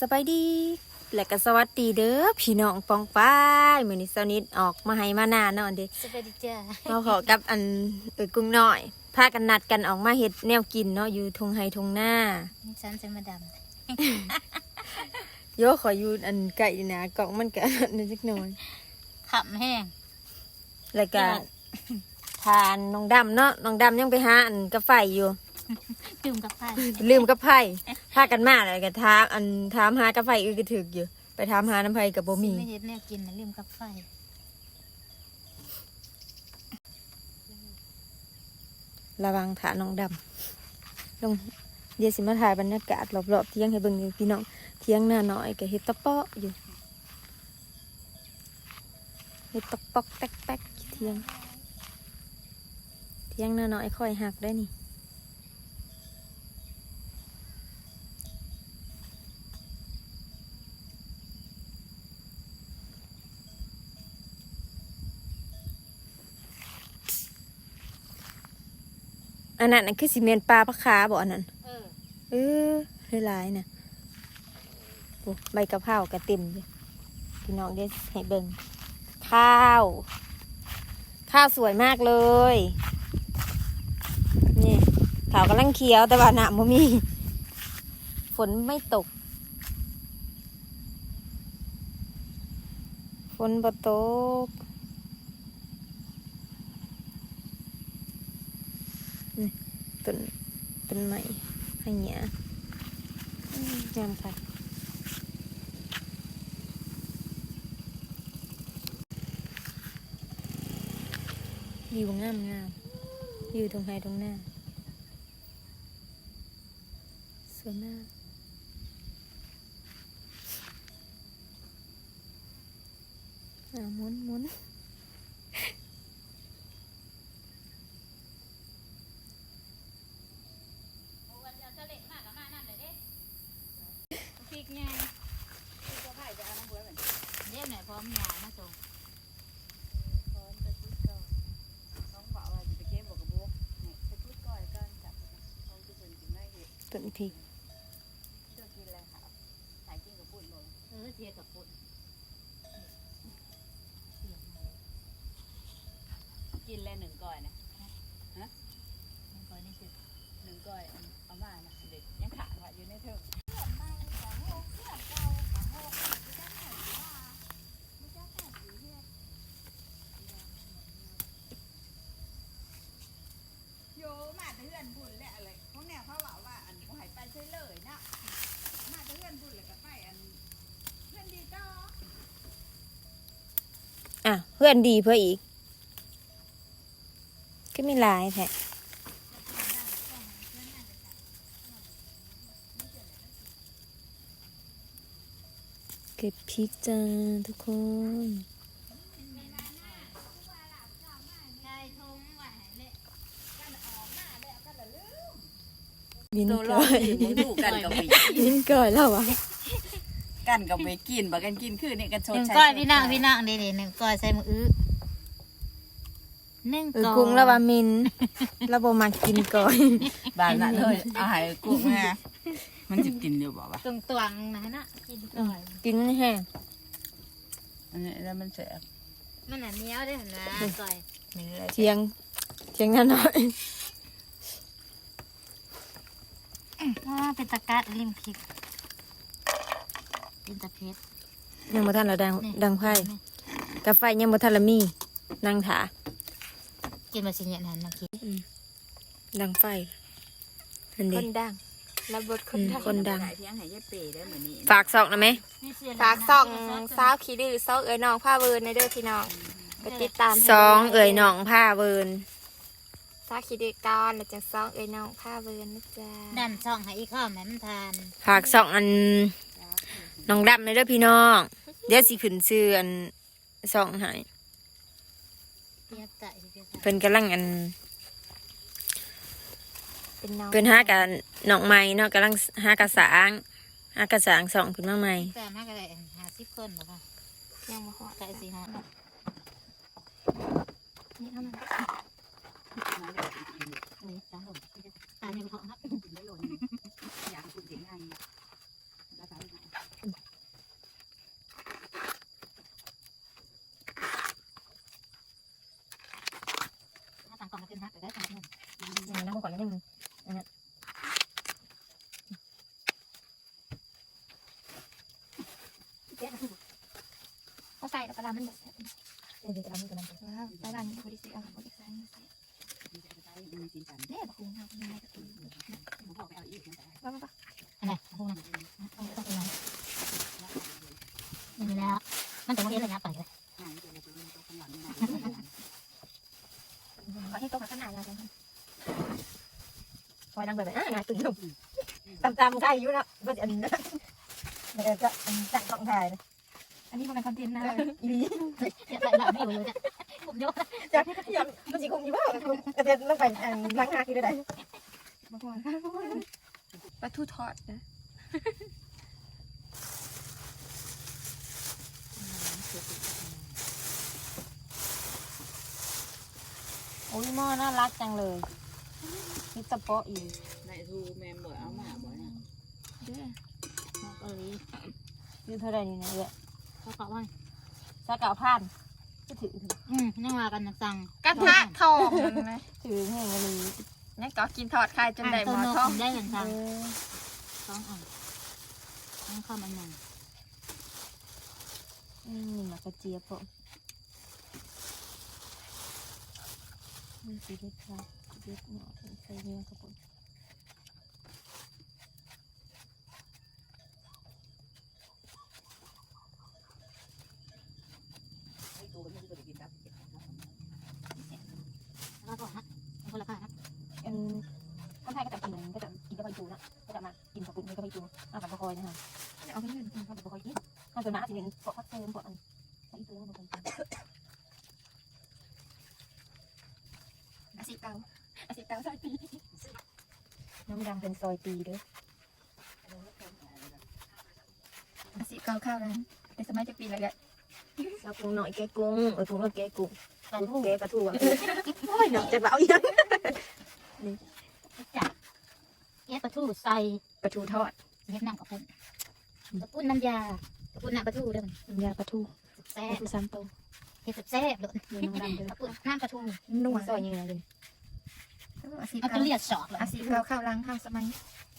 กราบสบายดี และก็สวัสดีเด้อพี่น้องปองป้ายมื้อนี้เช้านิดออกมาให้มาหน้านอนเด้สวัสดีจ้าเราขอกับอันเอ้ยกุ้งน้อยพากันนัดกันออกมาเฮ็ดแนวกินเนาะอยู่ทงไฮทงหน้านี่ฉันจะมาดโยขออยู่อันไก่หนากล่องมันก็อันนิดจักหน่อยำขับแห้งแล้วก็ทานน้องดำเนาะน้องดำยังไปหาอันกาแฟอยู่ ดื่มกับไผ่ลืมกับไผ่พากันมาแล้วก็ถามอันถามหากาแฟอื่นก็ถึกอยู่ ไปถามหาน้ำไผ่กับบ่มีไม่เห็นแนวกินนะลืมกับไฟระวังถาน้องดำลงเดี๋ยวสิมาถ่ายบรรยากาศรอบๆเที่ยงให้เบิ่งอยู่พี่น้องเที่ยงหน้าน้อยก็เฮ็ดตะเปาะอยู่เฮ็ดตะปอกแป๊กๆอยู่เที่ยง เที่ยงหน้าน้อยค่อยหักได้นี่ อันนั้นน่ะคือสิเมนปลาปลาคาบ่อันนั้น เออเออหลายๆนะโอ้ใบกะเพรากระเต็มเลยพี่น้องได้ให้เบิ่งข้าว ข้าวสวยมากเลย นี่ขาวกำลังเขียวแต่ว่าหนามบ่มี ฝนไม่ตก ฝนบ่ตกนี่ ต้นต้นไม้ให้เนี้ยงามค่ะวิวงามงามวิวตรงไฮตรงหน้าสวยมากอ่ามุนมุน พริกไงเดี๋ยวไหนพร้อมยามาส่ง ต้นพริกเออเทียกับปุ่นกินแล้วหนึ่งก้อยนะฮะหนึ่งก้อยนี่คือหนึ่งก้อยเอามานะเด็กยังขาดว่าอยู่ในเทิงโยมาแต่เพื่อนบุญแหละอะไรพวกแนวเขาบอกว่าอันกูหายไปใช่เลยนะมาแต่เพื่อนบุญเลยก็ไปอันเพื่อนดีต่อ อะ เพื่อนดีเพื่ออีก ก็มีหลายแท้เก็บพริกจ้าทุกคนไก่ทงไหวเละวินตัวรก่ออดยอยู่ดูกันกับไปวินก่อยแล้ววะ กันกับไปกินบักกันกินคือนี่กันชหดนึ่งใช้ก้อยพี่น้องพี่น้องเดี๋ยวหนึ่งก้อยใส่มืออื้อหนึ่งเออก้อยกุ้งแล้วว่ามินแล้วบ่มากินก่อยบ้านนั้นเลยเอาใหายกุ้งนะมันจะกินเดียวบอกว่าตรงตวงนะนะกินก้อยกินไม่แห้งอันนี้แล้วมันเสียมันหนาเหนี้ยวได้เห็นนะก้อยมีอะไรเทียงเทียงนั่นหน่อยอ่าเป็นตะกัดริมพริก เป็นตะเพชรยังบ่ทันเราดังนี่ดังไพ่กาแฟยังบ่ทันละมีนั่งถากินมาสิเนี่ยนั่นนะคิดดังไฟนั่นคดินดังรับบทคนดังคนดังเที่ยงหายเปย์ได้เหมือนนี้ฝากซอกนะไหมฝากส่องสาวขี้ดื้อซอกเอ๋ยน้องผ้าเวิร์นในเด้อพี่น้องไปติดตามให้สองเอ่ยหนองผ้าเวิร์นสาวขี้ดื้อก่อนแล้วจังซองเอ๋ยน้องผ้าเวิร์นนะจ๊ะดันช่องให้อีกข้าวแม่มันทานฝากซอกอัน น้องดำในเด้อพี่น้อง เดี๋ยวสิขึ้นชื่ออันซองให้เทียบไก่สิเทียบไก่เพิ่นกำลังอัน เป็นน้องเพิ่นหากันน้องใหม่เนาะกำลังหากระสางหากระสางสองขึ้นมาใหม่แต่มากก็ได้หาสิบคนหรอคะยังมาหอดไก่สี่ห้านี่เท่านั้นนี่สามคนตายในกระเพาะครับ นะแต่ได้ขาดนึงน้ำมันก่อนนิดนึงนะเขาใส่แล้วปลามันแบบเดี๋ยวจะทำให้กำลังใจว่าปลานี้บริสุทธิ์เอาบริสุทธิ์เนี่ยบักคุ้งเอาไปไหนบักคุ้งปไปอกไปเอาอีกนะบ้าบ้าบ้าอะไรบักคุ้งนะต้องต้องไปไหนนี่แล้วมันตรงนี้เลยนะ คอยดังแบบอะงานตื่นลงตามตามใช่อยู่แล้วก็จะอันนี้เดี๋ยวจะจัดกล่องถ่ายอันนี้มันเป็นคอนเทนต์นะอีลีเดี๋ยวใส่ละไม่อยู่เลยผมยกจากที่ยังมันสิคงอยู่บ้างกระเด็นลงไปล้างหน้าคือได้มาก่อนปลาทูทอดนะโอ้ยหม้อน่ารักจังเลยนี่ตะเปาะอีกใน ทูแมมบ่เอามาบ่นะเด้อมอกอะไรอยู่เท่าไรนี่นะเนี่ยเขาบอกว่าสักเก่าพันก็ถืออืมนั่งว่ากันสั่งกระทะทองมันไหมถือแห้งเลยเนี่ยก็กินทอดไข่จนได้หมอททองได้เงินเอสั่งอสองอะต้องเข้ามันหนึ่งนี่มากระเจี๊ยบผมนี่สีเล็กครับเล็กหน่อยใส่เนื้อครับผม แล้วก็ฮะคนละค่านะ อันคนไทย กินก็จะกินกระเพาะจูนะก็จะมากินกับปุ่นกระเพาะจูมากับกระเพาะนะฮะเอาไปเงินข้าวกับกระเพาะกินข้าวตัวน้าสิเห็นเกาะพักเติมเกาะอันใส่ตัวมันเป็นอาสิเตาอาสิเตาซอยปีน้ำดำเป็นซอยตีด้วยอาสิเกาข้าวนั้นแต่สมัยจะปีอะไรกันเราปรุงหน่อยแกกุ้งเออปรุงแล้วแกกุ้งแกปลาทูอะโอ้ยหนักจะเบาอยังจับ แยกปลาทูใส่ปลาทูทอดเฮ็ดน้ำกับปุ้นกับปุ้นน้ำยากับปุ้นน้ำปลาทูเด้อน้ำยาปลาทูแซ่ปลาบทูซ้ำโตเฮ็ดแซ่บเลยเนื้อน้ำดำเลยกับปุ้นน้ำปลาทูนุ่มซอยยังไงเลยอาสิเอาเกาจะเลียดสอกเลยอาสิเกาข้าวล้างข้าวสมัย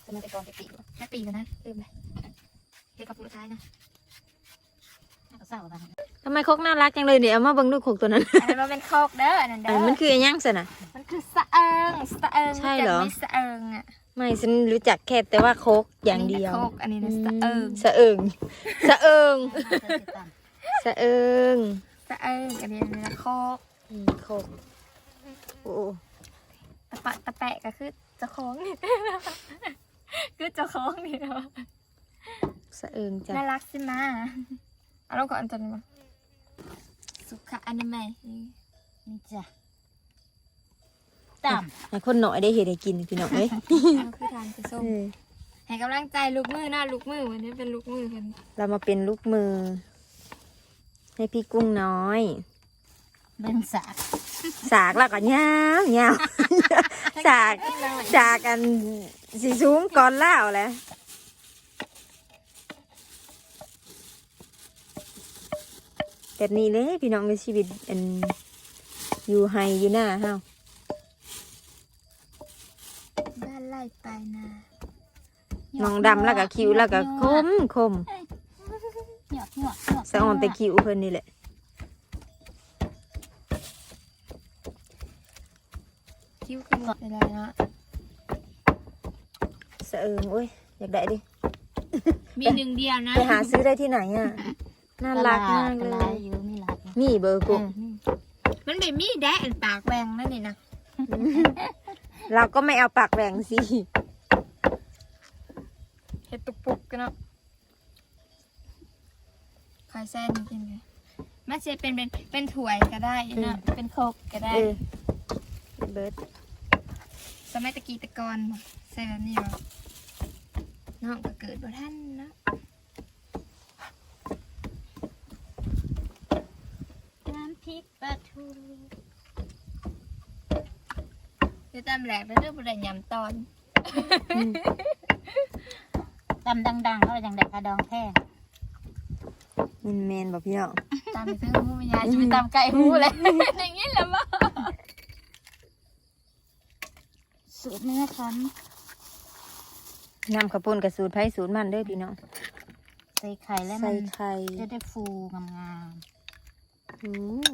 สมัยแต่ก่อนจะปีกแค่ปีกันนะลืมเลยเด็กกับผู้ชายนะเอาเศร้าไปทำไมคกน่ารักจังเลยเดี๋ยวเอามาเบิ่งดูคกตัวนั้นอันนั้นมันเป็นโคกเด้ออันนั้นเด้อันอมันคือไอ้ย่างสินะมันคือสะเอิงสะเอิงใช่เหรอแต่ไม่สะเอิงอะ ไม่ฉันรู้จักแค่แต่ว่าโคกอย่างเดียวอันนี้นะโคกอันนี้นะสะเอิงสะเอิงสะเอิงสะเอิงสะเอิงอันนี้นะโคกอืมโคกโอ้ตะปะตะแปะก็คือเจ้าของนี่คือเจ้าของนี่เนาะสะเอิงจ้ะน่ารักสิมาเอาลงก่อนอันตัวนี้มาสุขอนามัยนี่นี่จ้ะ ต่ให้คนหน่อยได้เห็นได้กินพี่น้องเอ้ยเอาคือทานคือส้มเออให้กำลังใจลูกมือหน้าลูกมือวันนี้เป็นลูกมือกันเรามาเป็นลูกมือ ให้พี่กุ้งน้อยำเบิ่งสากสากแล้วก็ยาวยาวสากสากกันสีสูงก่อนเล่าวแหละแบบนี้เลยพี่น้องในชีวิตอันอยู่ไฮอยู่หน้าเฮา บ้านไล่ไปนา น้องดำแล้วก็คิ้วแล้วก็คมคมหยอกหยอกหยอกสะออนไปคิ้วเพิ่นนี่แหละคิ้วขึ้นหมดเวลาเนาะสะเอิงโอ้ยอยากได้ดิ มีหนึ่งเดียวนะไปหาซื้อได้ที่ไหนอะน่ารักมากกะเลลายอยู่มีหลายนี่เบอร์กุ้งมันเป็นมีแดะอันปากแหวงนั่นนี่นะ เราก็ไม่เอาปากแหว่งสิ เห็ดตุกปุกกันเนาะคอยแซ่นกินเลยมันจะเป็นเป็นเป็นถ้วยก็ได้เนาะเป็นโคกก็ได้เออเบิร์ดสมัยตะกี้ตะกอนใส่แบบนี้วะน้องก็เกิดบ่ท่านเนาะน้ำพริกปลาทูเดี๋ยวตามแหลกไปเรื่องบุรียำตอน ตำดังๆก็ยังได้กระดองแท้มินแมนบอกพี่น้องตามไปเพิ่งหูวิญญาณจะไปตามไก่หูเลยอย่างนี้แหละมั้งสูตรเนื้อคั้นนำข้าวปุ้นกับสูตรไผ่สูตรมันเด้อพี่น้องใส่ไข่แล้วใส่มันไข่จะได้ฟูงามอืม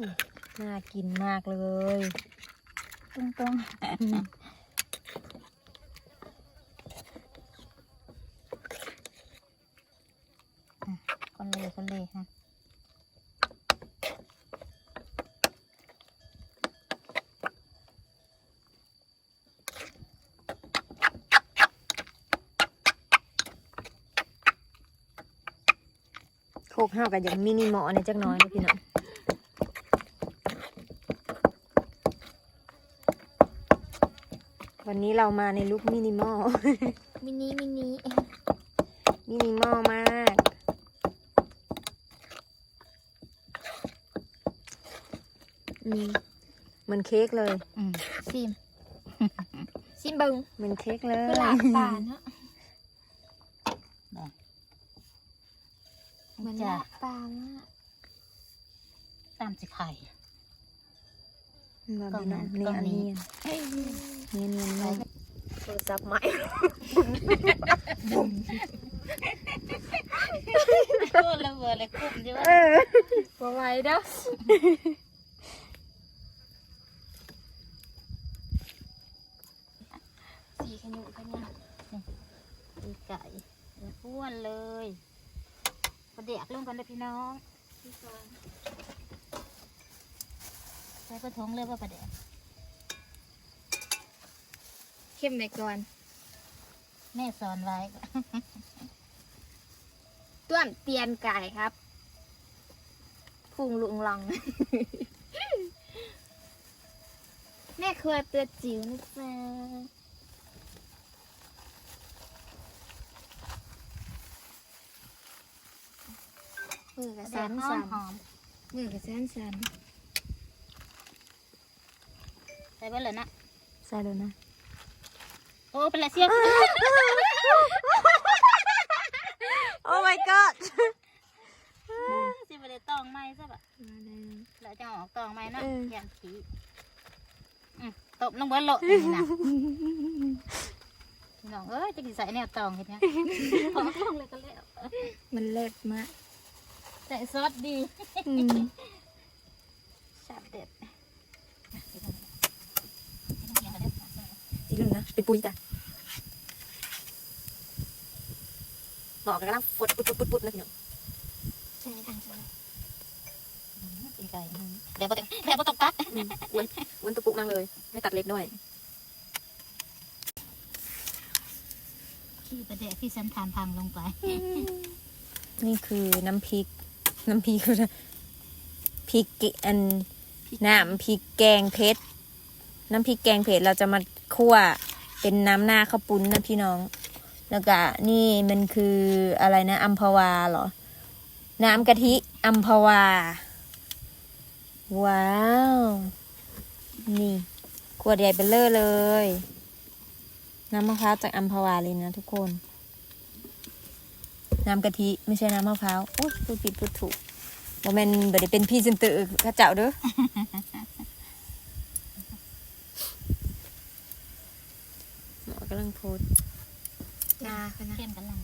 น่ากินมากเลยตรงตรงอืมๆ คนเลยคนเลยฮะโคกห้าวกับอย่างมินิมอลในจักหน้อยนะพี่น้องวันนี้เรามาในลุคมินิมอล มินิมินิมินิมอลมาก อืม เหมือนเค้กเลยอืมซิมซิมเบิงเหมือนเค้กเลยคือหลาบป่าเนาะได้เหมือนหจ้ะลาบป่ามากตามสิไข่แบบกล่องนี้นั้เนียนเนียนกล่องนี้เนียนเนียนมากโทรศัพท์ใหม่โคตรระเบิดเลยคุ้มใช่ไหมบ่ไหวเด้อ สีขยุขยะตีไก่แล้วอ้วนเลยประเดี๋ยวลงกันเลยพี่น้องที่ซอยใส่กระทงเลยว่าประเดี๋ยวเข้มไปก่อน แม่สอนไว้ต้วมเตียนไก่ครับพุงลุงลัง แม่ครัวตัวจิ๋วนะจ๊ะ มือกับเดี๋สัยวนหอสัมนหอมมือกับสันสันใส่ไปเลยนะใส่เลยนะโอ้เป็นไรเสียบโอ้ my god สิไปเลยตองไม้ซะแบบมาเลยแล้วจะออกตองไม้เนาะเออยันขี้อืมตบลงบนโลนี่นะพี่น้องเอ้ยจะกินใส่แนวตองเห็นไหมขอลงเลยก็แล้วมันเลิศมาก ใส่ซอสดีอืมชาบเด็ดอีกหนึ่งนะ เป็นปุยจ้ะหมอกกันแล้วปวดปุดปุดปุดปุดนะพี่น้องใช่ทางซ้ายตีไก่เดี๋ยวบ่ต้องเดี๋ยวบ่ต้องตัดอืมอ้วนอ้วนตุปุกมากเลย ไม่ตัดเล็บด้วยขี้ประเดะพี่สันทานพังลงไป นี่คือน้ำพริก น้ำพริกนะพริกกิอันน้ำพริกแกงเผ็ดน้ำพริกแกงเผ็ดเราจะมาคั่วเป็นน้ำหน้าข้าวปุ้นนะพี่น้อง แล้วก็นี่มันคืออะไรนะอัมพวาเหรอ น้ำกะทิอัมพวา ว้าว นี่ขวดใหญ่เบลเลอร์เลย น้ำมะพร้าวจากอัมพวาเลยนะทุกคน น้ำกะทิไม่ใช่น้ำมะพร้าวโอ้ยพูดผิดพูดถูกโมเมนบ่ได้เป็นพรี่เซนเตอร์ข้าเจ้าเด้อหมอกำลังโพสต์นาค่ะนะเข้มกันลัง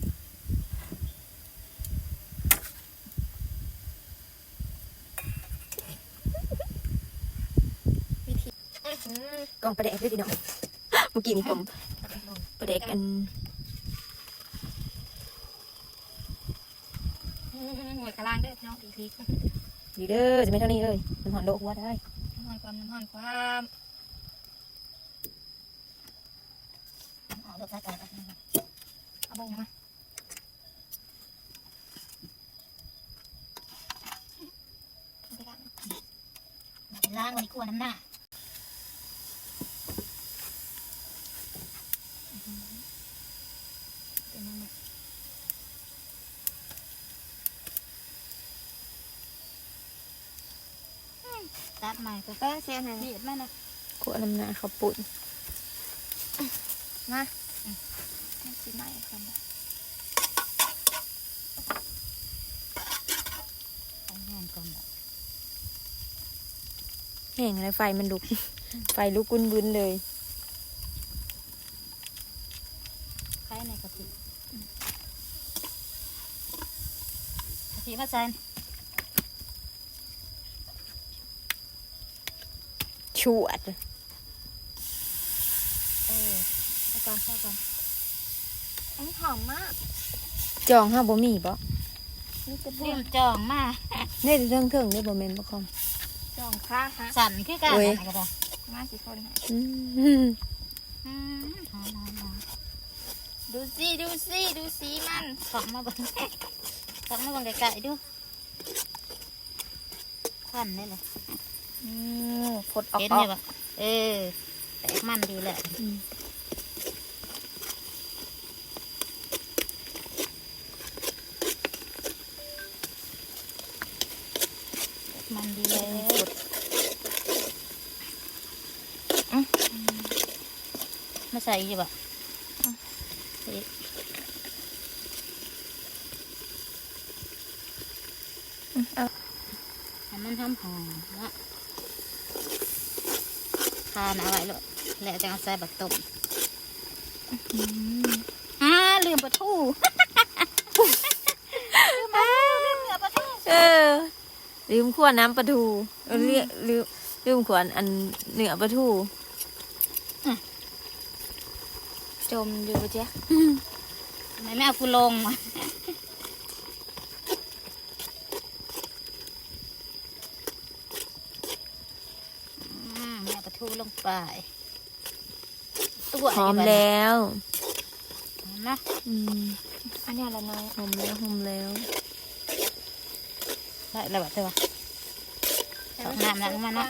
กล่องประเดกด้วยพี่น้องเมื่อกี้นี่ผมประเดกกัน หวยกระลางเด้อพี่น้องอีกทีดีเด้อจะไม่เท่านี้เลยมันหอนโลกหัวได้น้ำหอนความน้ำหอนความออกรสชาติกันเอาบงมาไปกันล้างไว้ขวน้ำหน้า เป็นนั่นแหละ ตั ดใหม่ก็เออเสียหน่อยเด็ดมานะขวดน้ำหนาข้าวปุ้นมาสีใหม่กันนะของแห้งก่อนแบบแห้งอะไรไฟมันลุก ไฟลุกกุนบุนเลยใช้ในกะทิกะทิมาใส่ ชวดเออเอาก่อนเอาก่อนอันนี้หอมมากจองห้าบ่มีบ่นี่จะบลืวมมจองมาได้เรื่องเทิงได้บ่แม่นบ่คอม จองข้างฮะสั่นคือกันโอ้ยอันนั้นก็ได้มาสิคนฮะอืมอืมหอมหอมหอมดูสิดูสิดูสีมันกลับมาเบังกลับมาเบังไกลๆดูควันนี่แหละ อืมผดออกเห็นอไหมอกปะเออแตกมันดีแหละอืมมันดีแล้วมาใส่อีกปะใส่อีกเอาให้มันหอมหอมๆนะ ทานเอาไว้เลยแล้วจะเอาใส่บักต้มอืมอ่าลืมปลาทูลืมปลาทูลืมเนื้อปลาทูเออ ลืมขวดน้ำปลาทูเออเรียลืมลืมขวดอันเนื้อปลาทูจมอยู่เจ๊ะทำไมไม่เอาฟูลงวะอืมเอาปลาทูลง ไปตัวหอมแล้วหอมนะอืมอันนี้อะไรน้อยหอมแล้วหอมแล้วได้แล้วแบบเธอวะเอาน้ำล้างมานะ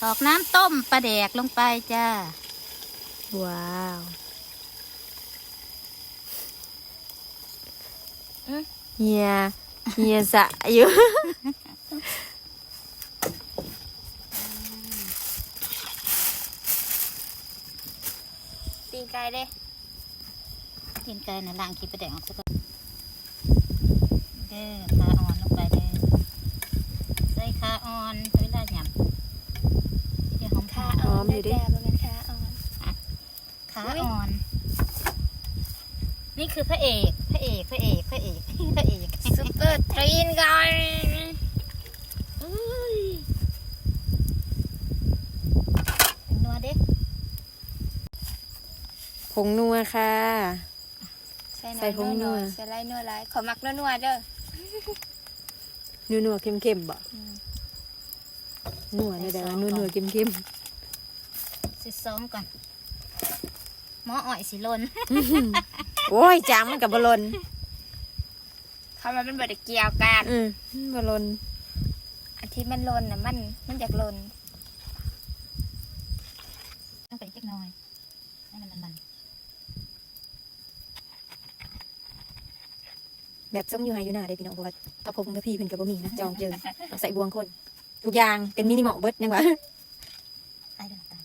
ถอกน้ำต้มปลาแดกลงไปจ้า ว้าวเฮียเฮียสะอยู่ ตีนไก่เด้กินไก่ในะล้างขี้ปลาแดกออกซะก่อนเด้อขาอ่อนลงไปเด้อใส่ขาอ่อนเวลาหยำเดี๋ยวหอมขาขาอ่อนได้แต่บ่เป็นขาอ่อนขาอ่อน นี่คือพระเอก พระเอก พระเอก พระเอก พระเอกซุปเปอร์ตีนไก่ เป็นนัวเด้ ผงนัวค่ะ ใส่ใส่ผงนัว ใส่ไรนัวไรขอมักนัวๆเด้อนัวนัวๆเค็มเค็มๆบ่อืมนัวเนี่ยแต่ว่านัวนัวๆเค็มเค็มสิซองก่อนหมออ่อยสิลนๆโอ้ยจางมันกับบอลนคำว่ามันบ่ได้เกี่ยวกันอืมบอลนอันที่มันหลนน่ะมันมันอยากหลน ต้องไปอีกจักหน่อยให้มันมัน แบบส้มอยู่ไฮอยู่หนาได้พี่น้องเพราะว่าถ้าพบกับพี่เพิ่นกับบะหมี่นะจองเจอต้องใส่บวงคน ทุกอย่างเป็นมินิมอลเบิร์ดยังวะๆตายเด้อตาย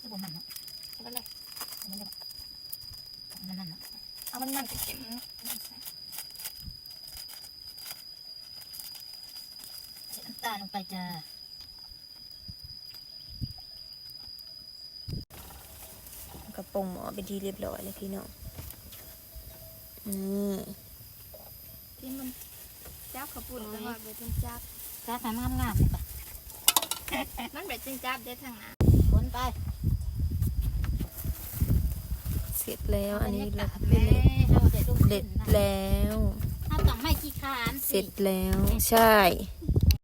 จะบ่มันเนาะเอาไปเลยมันจะมันนั่นเนาะเอามันมันเค็มใส่น้ำตาลงไปจ้ากระปรงหมอเป็นที่เรียบร้อยเลยพี่น้อง นี่ที่มันจับขาวปุ่นแต่ว่าบ่จงจับกาแฟมันงามๆเลยป่ะมันบ่จงจับเด้อทางหน้าคนไป เสร็จแล้วอันนี้บรรเล็ยาดกาศแม่เราเด็ดลูกเด็ดนะแล้วถ้าต้องไม่ขี้คร้านเสสิร็จแล้วใช่